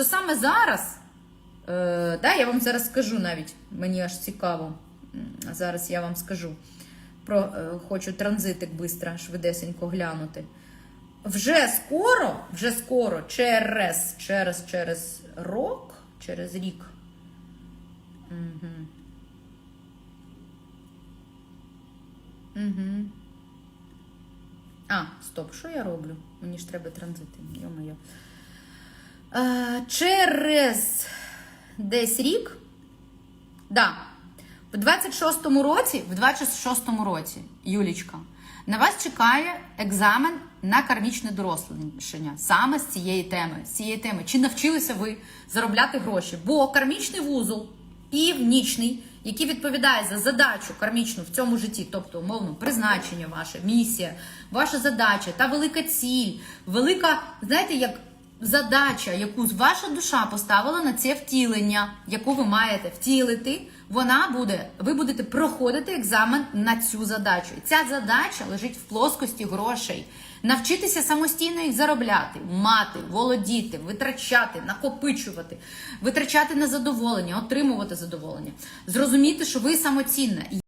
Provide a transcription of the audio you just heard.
що саме зараз, е, да, я вам зараз скажу навіть, мені аж цікаво. Зараз я вам скажу. Про, е, хочу транзитик бистро, швидесенько глянути. Вже скоро, вже скоро, через, через, через рок, через рік. Угу. Угу. А, стоп, що я роблю? Мені ж треба транзити. Йо-моє. Е, через десь рік. Да. В 26-му році, в 26-му році, Юлічка, на вас чекає екзамен на кармічне дорослішання саме з цієї теми. З цієї теми. Чи навчилися ви заробляти гроші? Бо кармічний вузол, північний, який відповідає за задачу кармічну в цьому житті, тобто умовно призначення ваше, місія, ваша задача та велика ціль, велика, знаєте, як задача, яку ваша душа поставила на це втілення, яку ви маєте втілити, вона буде, ви будете проходити екзамен на цю задачу. І ця задача лежить в плоскості грошей. Навчитися самостійно їх заробляти, мати, володіти, витрачати, накопичувати, витрачати на задоволення, отримувати задоволення, зрозуміти, що ви самоцінна.